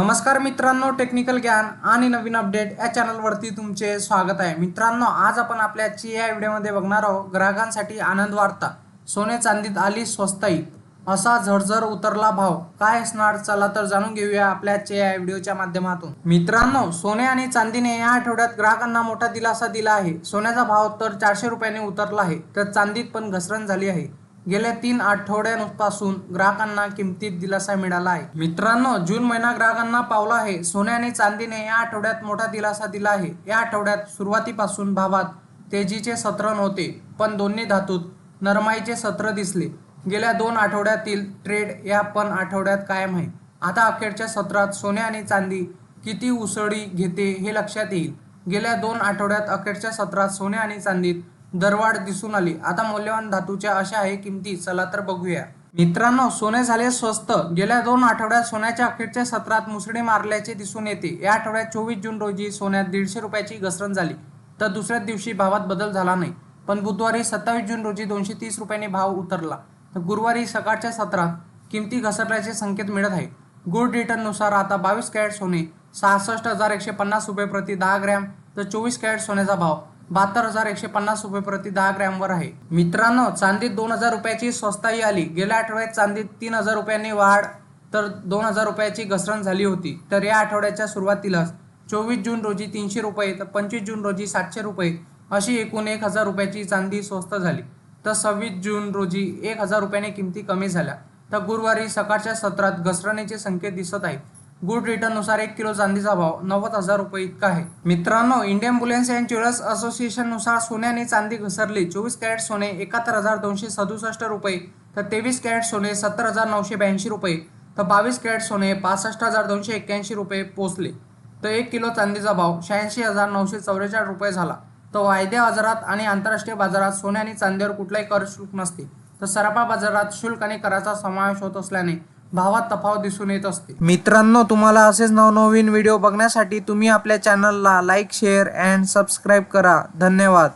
नमस्कार मित्रांनो टेक्निकल ज्ञान आणि नवीन अपडेट या चॅनलवरती तुमचे स्वागत आहे. मित्रांनो आज आपण आपल्या आजची या व्हिडिओमध्ये बघणार आहोत ग्राहकांसाठी आनंद वार्ता. सोने चांदीत आली स्वस्ताई असा झरझर उतरला भाव. काय असणार? चला तर जाणून घेऊया आपल्या चे या व्हिडिओच्या माध्यमातून. मित्रांनो सोने आणि चांदीने या आठवड्यात ग्राहकांना मोठा दिलासा दिला आहे. सोन्याचा भाव तर चारशे रुपयांनी उतरला आहे तर चांदीत पण घसरण झाली आहे. गेल्या तीन आठवड्यांपासून ग्राहकांना किमतीत दिलासा मिळाला आहे. मित्रांनो जून महिना ग्राहकांना पावला आहे. सोने आणि चांदीने या आठवड्यात मोठा दिलासा दिला आहे. या आठवड्यात सुरुवातीपासून भावात तेजीचे सत्र नव्हते पण दोन्ही धातूत नरमाईचे सत्र दिसले. गेल्या दोन आठवड्यातील ट्रेड या पण आठवड्यात कायम आहे. आता अखेरच्या सत्रात सोने आणि चांदी किती उसळी घेते हे लक्षात येईल. गेल्या दोन आठवड्यात अखेरच्या सत्रात सोने आणि चांदीत दरवाढ दिसून आली. आता मौल्यवान धातूच्या अशा आहे किमती. चला तर बघूया. मित्रांनो सोने झाले स्वस्त. गेल्या दोन आठवड्यात सोन्याच्या अखेरच्या सत्रात मुसळी मारल्याचे दिसून येते. या आठवड्यात चोवीस जून रोजी सोन्यात दीडशे रुपयाची घसरण झाली. तर दुसऱ्याच दिवशी भावात बदल झाला नाही. पण बुधवारी सत्तावीस जून रोजी दोनशे तीस रुपयांनी भाव उतरला. तर गुरुवारी सकाळच्या सत्रात किमती घसरल्याचे संकेत मिळत आहे गुड रिटर्ननुसार आता बावीस कॅरेट सोने सहासष्ट हजार एकशे पन्नास रुपये प्रति दहा ग्रॅम तर चोवीस कॅरेट सोन्याचा भाव. बहात्तर हजार एकशे पन्नास रुपये प्रति दहा ग्रॅमवर आहे. मित्रांनो चांदीत दोन हजार रुपयाची स्वस्ताही आली. गेल्या आठवड्यात चांदीत तीन हजार रुपयांनी वाढ तर दोन हजार रुपयाची घसरण झाली होती. तर या आठवड्याच्या सुरुवातीलाच चोवीस जून रोजी तीनशे रुपये तर पंचवीस जून रोजी सातशे रुपये अशी एकूण एक हजार रुपयाची चांदी स्वस्त झाली. तर सव्वीस जून रोजी एक हजार रुपयाने किमती कमी झाल्या. तर गुरुवारी सकाळच्या सत्रात घसरणीचे संकेत दिसत आहेत. गुड रिटर्ननुसार एक किलो चांदीचा भाव नव्वद हजार रुपये इतका आहे. मित्रांनो इंडियन बुलेन्स अँड ज्वेलर्स असोसिएशननुसार सोने आणि चांदी घसरली. चोवीस कॅरेट सोने एकाहत्तर हजार दोनशे सदुसष्ट रुपये तर तेवीस कॅरेट सोने सत्तर हजार नऊशे ब्याऐंशी रुपये तर बावीस कॅरेट सोने पासष्ट हजार दोनशे एक्क्याऐंशी रुपये पोचले तर एक किलो चांदीचा भाव शहाऐंशी हजार नऊशे चौवेचाळीस रुपये झाला. तर वायद्या बाजारात आणि आंतरराष्ट्रीय बाजारात सोने आणि चांदीवर कुठलाही कर शुल्क नसते. तर सराफा बाजारात शुल्क आणि कराचा समावेश होत असल्याने भावात तफावत दिसून येत असते. मित्रांनो तुम्हाला असेच नवनवीन व्हिडिओ बघण्यासाठी तुम्ही आपल्या चॅनलला लाईक शेअर अँड सबस्क्राईब करा. धन्यवाद.